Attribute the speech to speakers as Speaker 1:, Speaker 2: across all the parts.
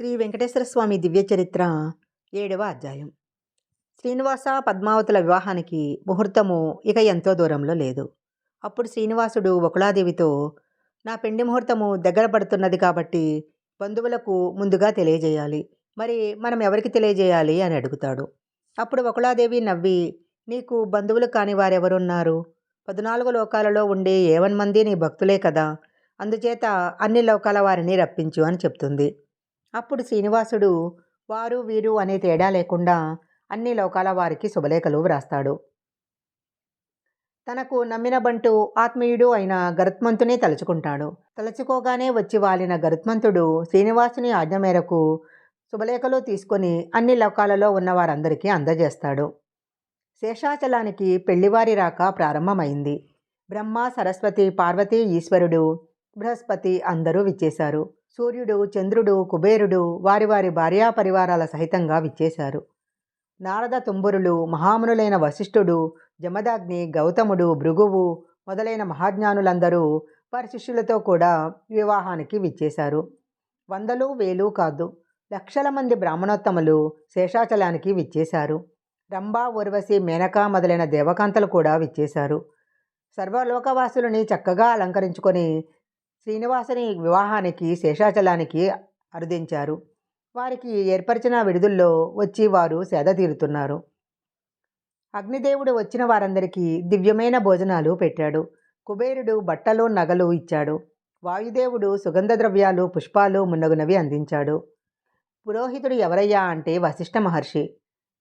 Speaker 1: శ్రీ వెంకటేశ్వర స్వామి దివ్య చరిత్ర ఏడవ అధ్యాయం. శ్రీనివాస పద్మావతుల వివాహానికి ముహూర్తము ఇక ఎంతో దూరంలో లేదు. అప్పుడు శ్రీనివాసుడు ఒకలాదేవితో నా పెండి ముహూర్తము దగ్గర పడుతున్నది కాబట్టి బంధువులకు ముందుగా తెలియజేయాలి. మరి మనం ఎవరికి తెలియజేయాలి? అని అడుగుతాడు. అప్పుడు ఒకలాదేవి నవ్వి నీకు బంధువులు కాని వారెవరున్నారు? పద్నాలుగు లోకాలలో ఉండే ఏవన్ మంది నీ భక్తులే కదా! అందుచేత అన్ని లోకాల వారిని రప్పించు అని చెప్తుంది. అప్పుడు శ్రీనివాసుడు వారు వీరు అనే తేడా లేకుండా అన్ని లోకాల వారికి శుభలేఖలు వ్రాస్తాడు. తనకు నమ్మిన బంటు ఆత్మీయుడు అయిన గరుత్మంతునే తలుచుకుంటాడు. తలుచుకోగానే వచ్చి వాలిన గరుత్మంతుడు శ్రీనివాసుని ఆజ్ఞ మేరకు శుభలేఖలు తీసుకొని అన్ని లోకాలలో ఉన్న వారందరికీ అందజేస్తాడు. శేషాచలానికి పెళ్ళివారి రాక ప్రారంభమైంది. బ్రహ్మ సరస్వతి పార్వతీ ఈశ్వరుడు బృహస్పతి అందరూ విచ్చేశారు. సూర్యుడు చంద్రుడు కుబేరుడు వారి వారి భార్యా పరివారాల సహితంగా విచ్చేశారు. నారద తుంబురులు మహామునులైన వశిష్ఠుడు జమదాగ్ని గౌతముడు భృగువు మొదలైన మహాజ్ఞానులందరూ వారి శిష్యులతో కూడా వివాహానికి విచ్చేశారు. వందలు వేలు కాదు లక్షల మంది బ్రాహ్మణోత్తములు శేషాచలానికి విచ్చేశారు. రంభా ఉర్వశి మేనక మొదలైన దేవకాంతలు కూడా విచ్చేశారు. సర్వలోకవాసులని చక్కగా అలంకరించుకొని శ్రీనివాసుని వివాహానికి శేషాచలానికి అరుదించారు. వారికి ఏర్పరిచిన విడుదల్లో వచ్చి వారు సేద తీరుతున్నారు. అగ్నిదేవుడు వచ్చిన వారందరికీ దివ్యమైన భోజనాలు పెట్టాడు. కుబేరుడు బట్టలు నగలు ఇచ్చాడు. వాయుదేవుడు సుగంధ ద్రవ్యాలు పుష్పాలు మున్నగునవి అందించాడు. పురోహితుడు ఎవరయ్యా అంటే వశిష్ఠ మహర్షి.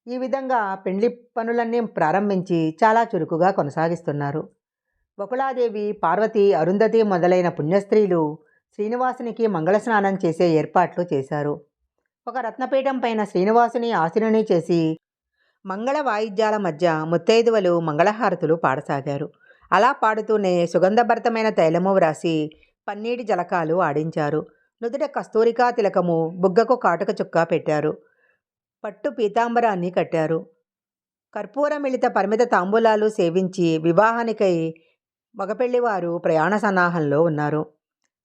Speaker 1: ఈ విధంగా పెండ్లి పనులన్నీ ప్రారంభించి చాలా చురుకుగా కొనసాగిస్తున్నారు. బకుళాదేవి పార్వతి అరుంధతి మొదలైన పుణ్యస్త్రీలు శ్రీనివాసునికి మంగళస్నానం చేసే ఏర్పాట్లు చేశారు. ఒక రత్నపీఠం పైన శ్రీనివాసుని ఆశీనుని చేసి మంగళ వాయిద్యాల మధ్య ముత్తైదువలు మంగళహారతులు పాడసాగారు. అలా పాడుతూనే సుగంధభరితమైన తైలము వ్రాసి పన్నీటి జలకాలు ఆడించారు. నుదుట కస్తూరికా తిలకము బుగ్గకు కాటుక చుక్క పెట్టారు. పట్టు పీతాంబరాన్ని కట్టారు. కర్పూరమిళిత పరిమిత తాంబూలాలు సేవించి వివాహానికై మగపెళ్ళివారు ప్రయాణ సన్నాహంలో ఉన్నారు.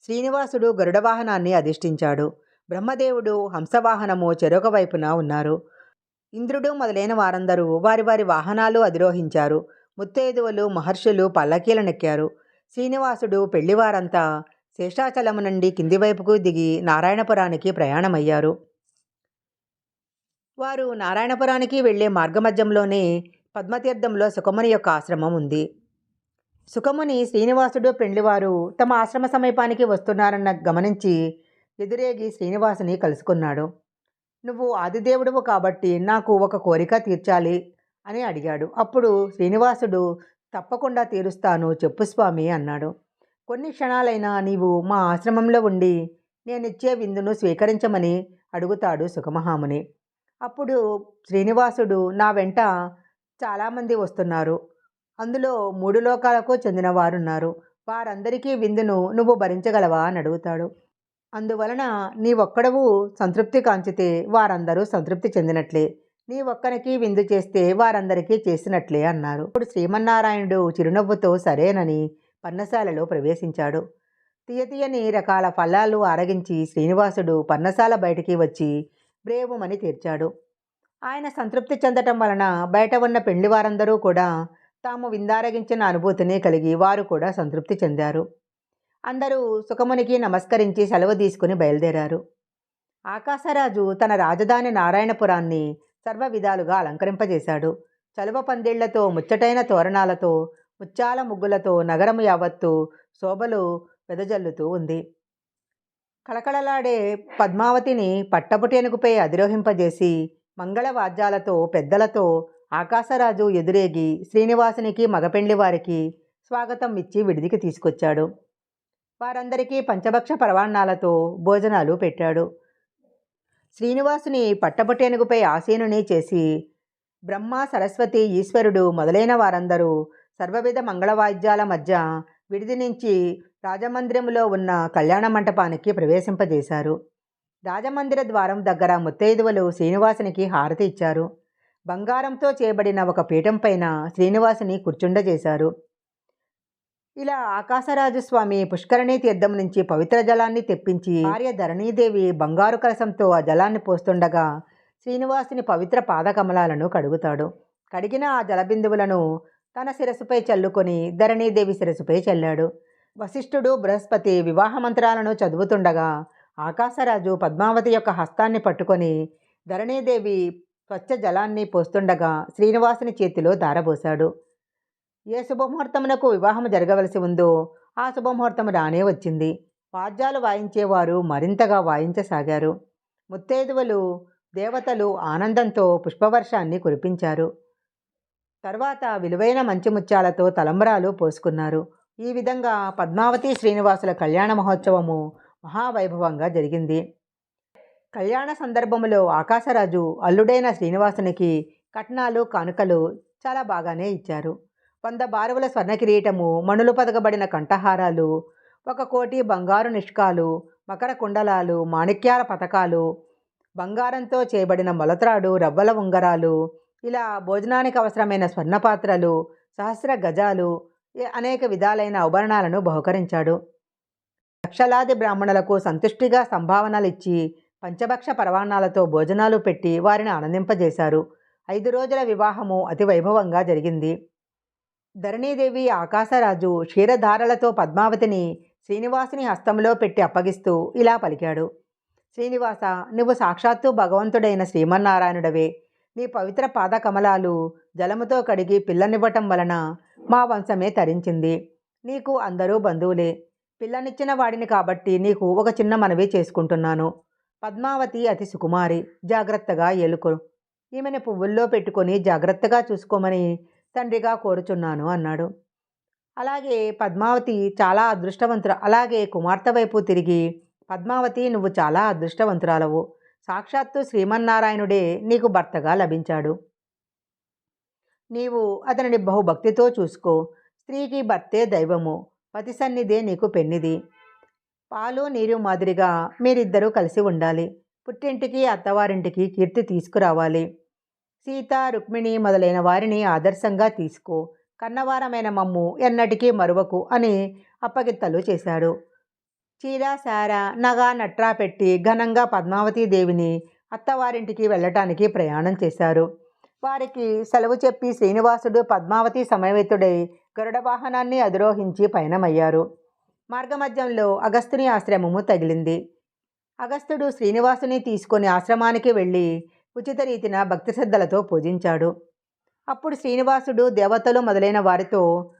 Speaker 1: శ్రీనివాసుడు గరుడ వాహనాన్ని అధిష్ఠించాడు. బ్రహ్మదేవుడు హంసవాహనము చెరొక వైపున ఉన్నారు. ఇంద్రుడు మొదలైన వారందరూ వారి వారి వాహనాలు అధిరోహించారు. ముత్తైదువులు మహర్షులు పల్లకీలనెక్కారు శ్రీనివాసుడు పెళ్ళివారంతా శేషాచలము నుండి కింది వైపుకు దిగి నారాయణపురానికి ప్రయాణమయ్యారు. వారు నారాయణపురానికి వెళ్ళే మార్గమధ్యంలోనే పద్మతీర్థంలో సుఖముని యొక్క ఆశ్రమం ఉంది. సుఖముని శ్రీనివాసుడు పెండ్లివారు తమ ఆశ్రమ సమీపానికి వస్తున్నారన్న గమనించి ఎదురేగి శ్రీనివాసుని కలుసుకున్నాడు. నువ్వు ఆదిదేవుడువు కాబట్టి నాకు ఒక కోరిక తీర్చాలి అని అడిగాడు. అప్పుడు శ్రీనివాసుడు తప్పకుండా తీరుస్తాను చెప్పు స్వామి అన్నాడు. కొన్ని క్షణాలైనా నీవు మా ఆశ్రమంలో ఉండి నేనిచ్చే విందును స్వీకరించమని అడుగుతాడు సుఖమహాముని. అప్పుడు శ్రీనివాసుడు నా వెంట చాలామంది వస్తున్నారు. అందులో మూడు లోకాలకు చెందిన వారున్నారు వారందరికీ విందును నువ్వు భరించగలవా? అని అడుగుతాడు. అందువలన నీ ఒక్కడవు సంతృప్తి కాంచితే వారందరూ సంతృప్తి చెందినట్లే. నీ ఒక్కరికి విందు చేస్తే వారందరికీ చేసినట్లే అన్నారు. ఇప్పుడు శ్రీమన్నారాయణుడు చిరునవ్వుతో సరేనని పర్ణశాలలో ప్రవేశించాడు. తీయతీయని రకాల ఫలాలు ఆరగించి శ్రీనివాసుడు పర్ణశాల బయటికి వచ్చి బ్రేవుమని తీర్చాడు. ఆయన సంతృప్తి చెందటం వలన బయట ఉన్న పెళ్ళి వారందరూ కూడా తాము విందారగించిన అనుభూతిని కలిగి వారు కూడా సంతృప్తి చెందారు. అందరూ సుఖమునికి నమస్కరించి సెలవు తీసుకుని బయలుదేరారు. ఆకాశరాజు తన రాజధాని నారాయణపురాన్ని సర్వ విధాలుగా అలంకరింపజేశాడు. చలువ పందిళ్ళతో ముచ్చటైన తోరణాలతో ముత్యాల ముగ్గులతో నగరము యావత్తు శోభలు వెదజల్లుతూ ఉంది. కళకళలాడే పద్మావతిని పట్టపుటేనుగుపై అధిరోహింపజేసి మంగళవాద్యాలతో పెద్దలతో ఆకాశరాజు ఎదురేగి శ్రీనివాసునికి మగపెండ్లి వారికి స్వాగతం ఇచ్చి విడిదికి తీసుకొచ్చాడు. వారందరికీ పంచభక్ష పరవాణాలతో భోజనాలు పెట్టాడు. శ్రీనివాసుని పట్టపుటేనుగుపై ఆసీనుని చేసి బ్రహ్మ సరస్వతి ఈశ్వరుడు మొదలైన వారందరూ సర్వవిధ మంగళవాద్యాల మధ్య విడిది నుంచి రాజమందిరంలో ఉన్న కళ్యాణ మంటపానికి ప్రవేశింపజేశారు. రాజమందిర ద్వారం దగ్గర ముత్తైదువలు శ్రీనివాసునికి హారతి ఇచ్చారు. బంగారంతో చేయబడిన ఒక పీఠం పైన శ్రీనివాసుని కూర్చుండజేశారు. ఇలా ఆకాశరాజు స్వామి తీర్థం నుంచి పవిత్ర జలాన్ని తెప్పించి భార్య ధరణీదేవి బంగారు కలసంతో ఆ జలాన్ని పోస్తుండగా శ్రీనివాసుని పవిత్ర పాదకమలాలను కడుగుతాడు. కడిగిన ఆ జలబిందువులను తన శిరస్సుపై చల్లుకొని ధరణీదేవి శిరస్సుపై చల్లాడు. వశిష్ఠుడు బృహస్పతి వివాహ మంత్రాలను చదువుతుండగా ఆకాశరాజు పద్మావతి యొక్క హస్తాన్ని పట్టుకొని ధరణీదేవి స్వచ్ఛ జలాన్ని పోస్తుండగా శ్రీనివాసుని చేతిలో దారబోశాడు ఏ శుభముహూర్తమునకు వివాహం జరగవలసి ఉందో ఆ శుభముహూర్తం రానే వచ్చింది. వాద్యాలు వాయించేవారు మరింతగా వాయించసాగారు. ముత్తైదువలు దేవతలు ఆనందంతో పుష్పవర్షాన్ని కురిపించారు. తర్వాత విలువైన మంచి ముత్యాలతో తలంబరాలు పోసుకున్నారు. ఈ విధంగా పద్మావతి శ్రీనివాసుల కళ్యాణ మహోత్సవము మహావైభవంగా జరిగింది. కళ్యాణ సందర్భంలో ఆకాశరాజు అల్లుడైన శ్రీనివాసునికి కట్నాలు కానుకలు చాలా బాగానే ఇచ్చారు. వంద బారువుల స్వర్ణ కిరీటము మణులు పదకబడిన కంఠహారాలు ఒక కోటి బంగారు నిష్కాలు మకర కుండలాలు మాణిక్యాల పథకాలు బంగారంతో చేయబడిన మొలత్రాడు రవ్వల ఉంగరాలు ఇలా భోజనానికి అవసరమైన స్వర్ణ పాత్రలు సహస్ర గజాలు అనేక విధాలైన ఆభరణాలను బహుకరించాడు. లక్షలాది బ్రాహ్మణులకు సంతుష్టిగా సంభావనలు ఇచ్చి పంచభక్ష పరవాణాలతో భోజనాలు పెట్టి వారిని ఆనందింపజేశారు. ఐదు రోజుల వివాహము అతి వైభవంగా జరిగింది. ధరణీదేవి ఆకాశరాజు క్షీరధారలతో పద్మావతిని శ్రీనివాసుని హస్తంలో పెట్టి అప్పగిస్తూ ఇలా పలికాడు. శ్రీనివాస నువ్వు సాక్షాత్తు భగవంతుడైన శ్రీమన్నారాయణుడవే. నీ పవిత్ర పాద కమలాలు జలముతో కడిగి పిల్లనివ్వటం వలన మా వంశమే తరించింది. నీకు అందరూ బంధువులే. పిల్లనిచ్చిన వాడిని కాబట్టి నీకు ఒక చిన్న మనవి చేసుకుంటున్నాను. పద్మావతి అతి సుకుమారి. జాగ్రత్తగా ఏలుకో. ఈమెను పువ్వుల్లో పెట్టుకొని జాగ్రత్తగా చూసుకోమని తండ్రిగా కోరుచున్నాను అన్నాడు. అలాగే పద్మావతి చాలా అదృష్టవంతుర అలాగే కుమార్తె వైపు తిరిగి పద్మావతి నువ్వు చాలా అదృష్టవంతురాలవు. సాక్షాత్తు శ్రీమన్నారాయణుడే నీకు భర్తగా లభించాడు. నీవు అతనిని బహుభక్తితో చూసుకో. స్త్రీకి భర్తే దైవము. పతి సన్నిధే నీకు పెన్నిది. పాలు నీరు మాదిరిగా మీరిద్దరూ కలిసి ఉండాలి. పుట్టింటికి అత్తవారింటికి కీర్తి తీసుకురావాలి. సీత రుక్మిణి మొదలైన వారిని ఆదర్శంగా తీసుకో. కన్నవారమైన మమ్ము ఎన్నటికీ మరువకు అని అప్పగిత్తలు చేశాడు. చీర సార నగ నట్రా పెట్టి ఘనంగా పద్మావతీదేవిని అత్తవారింటికి వెళ్ళటానికి ప్రయాణం చేశారు. వారికి సెలవు చెప్పి శ్రీనివాసుడు పద్మావతి సమవేతుడై గరుడ వాహనాన్ని అధిరోహించి పయనమయ్యారు. మార్గమధ్యంలో అగస్తుని ఆశ్రమము తగిలింది. అగస్తుడు శ్రీనివాసుని తీసుకొని ఆశ్రమానికి వెళ్ళి ఉచిత రీతిన భక్తి శ్రద్ధలతో పూజించాడు. అప్పుడు శ్రీనివాసుడు దేవతలు మొదలైన వారితో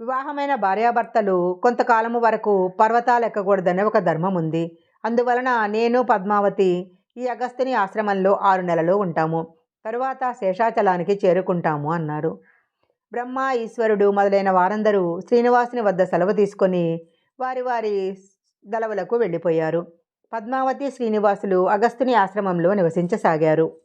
Speaker 1: వివాహమైన భార్యాభర్తలు కొంతకాలము వరకు పర్వతాలు ఎక్కకూడదనే ఒక ధర్మం ఉంది. అందువలన నేను పద్మావతి ఈ అగస్తుని ఆశ్రమంలో ఆరు నెలలు ఉంటాము. తరువాత శేషాచలానికి చేరుకుంటాము అన్నాడు. బ్రహ్మ ఈశ్వరుడు మొదలైన వారందరూ శ్రీనివాసుని వద్ద సెలవు తీసుకొని వారి వారి దళవులకు వెళ్ళిపోయారు. పద్మావతి శ్రీనివాసులు అగస్త్యుని ఆశ్రమంలో నివసించసాగారు.